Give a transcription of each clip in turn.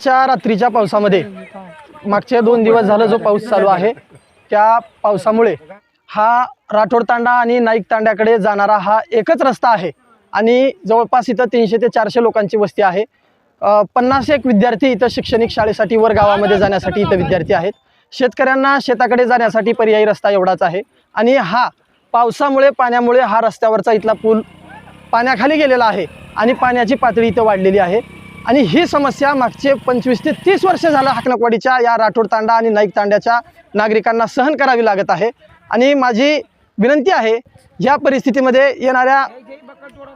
च्या रात्रीच्या पावसामध्ये मागचे दोन दिवस झालं जो पाऊस चालू आहे त्या पावसामुळे हा राठोड तांडा आणि नाईक तांड्याकडे जाणारा हा एकच रस्ता आहे. आणि जवळपास इथं तीनशे ते चारशे लोकांची वस्ती आहे. पन्नास एक विद्यार्थी इथं शैक्षणिक शाळेसाठी वर गावामध्ये जाण्यासाठी इथं विद्यार्थी आहेत. शेतकऱ्यांना शेताकडे जाण्यासाठी पर्यायी रस्ता एवढाच आहे. आणि हा पावसामुळे पाण्यामुळे हा रस्त्यावरचा इथला पूल पाण्याखाली गेलेला आहे आणि पाण्याची पातळी इथं वाढलेली आहे. आणि ही समस्या मागचे पंचवीस ते तीस वर्ष झालं हाकनकवाडीच्या या राठोड तांडा आणि नाईक तांड्याच्या नागरिकांना सहन करावी लागत आहे. आणि माझी विनंती आहे या परिस्थितीमध्ये येणाऱ्या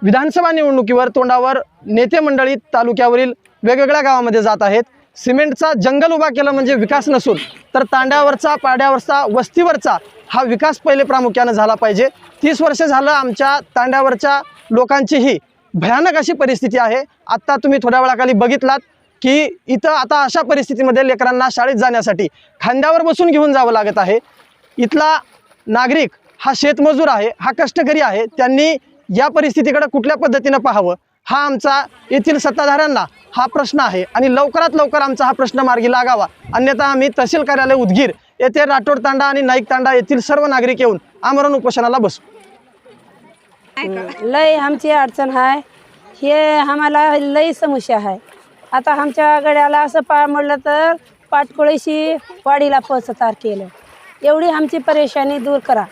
विधानसभा निवडणुकीवर तोंडावर नेते मंडळी तालुक्यावरील वेगवेगळ्या गावामध्ये जात आहेत. सिमेंटचा जंगल उभा केलं म्हणजे विकास नसून तर तांड्यावरचा पाड्यावरचा वस्तीवरचा हा विकास पहिले प्रामुख्यानं झाला पाहिजे. तीस वर्ष झालं आमच्या तांड्यावरच्या लोकांचीही भयानक अशी परिस्थिती आहे. आत्ता तुम्ही थोड्या वेळाखाली बघितलात की इथं आता अशा परिस्थितीमध्ये लेकरांना शाळेत जाण्यासाठी खांद्यावर बसून घेऊन जावं लागत आहे. इथला नागरिक हा शेतमजूर आहे हा कष्टकरी आहे त्यांनी या परिस्थितीकडे कुठल्या पद्धतीनं पाहावं? हा आमचा येथील सत्ताधाऱ्यांना हा प्रश्न आहे आणि लवकरात लवकर आमचा हा प्रश्न मार्गी लागावा. अन्यथा आम्ही तहसील कार्यालय उदगीर येथे राठोड तांडा आणि नाईक तांडा येथील सर्व नागरिक येऊन आमरण उपोषणाला बसू. लय आमची अडचण आहे हे आम्हाला लई समस्या आहे आता आमच्या गड्याला असं पा म्हणलं तर पाटकोळीशी वाडीला पोचतार केलं. एवढी आमची परेशानी दूर करा.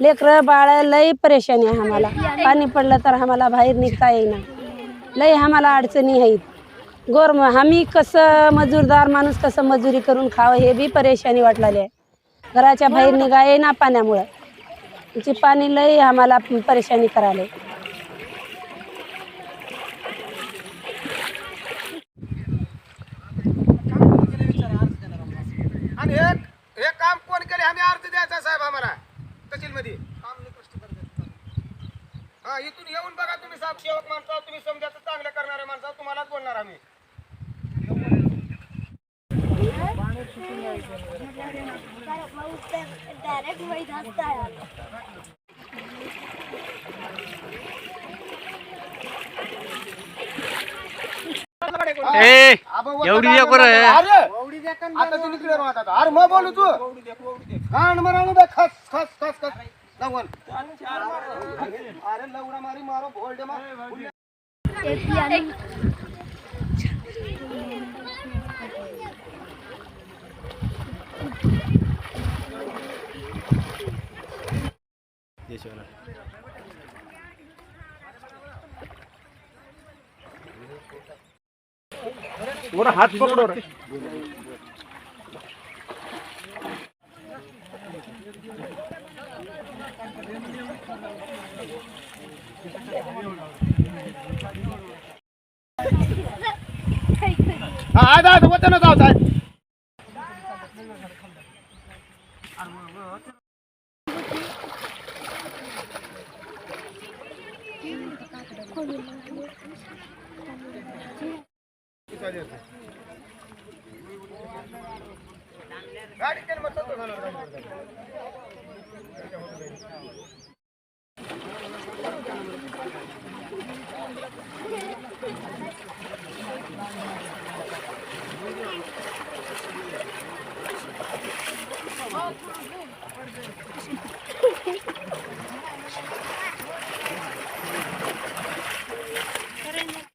लेकरं बाळ लई परेशानी आहे आम्हाला. पाणी पडलं तर आम्हाला बाहेर निघता येईना. लई आम्हाला अडचणी आहेत गोर आम्ही कसं मजूरदार माणूस कसं मजुरी करून खावं हे बी परेशानी वाटलेली आहे. घराच्या बाहेर निघा येईना पाण्यामुळं. आमची पाणी लई आम्हाला परेशानी करायला आणि हे हे काम कोण केले? आम्ही अर्ज द्यायचा साहेब आम्हाला. तहसील मध्ये हा इथून येऊन बघा तुम्ही साहेब. सेवक माणसा तुम्ही समजायचं चांगलं करणारे माणसा तुम्हालाच बोलणार आम्ही. डायरेक्ट वही धसता है एवढी. अरे आता अरे मग बोलू तू. कान मराणू बे खस खस खस खस. लवण. अरे लवडा मारी मारो भोल्डे मार. हात पकडो रे. हा आज आज होतं ना जाऊ साहेब Thank you.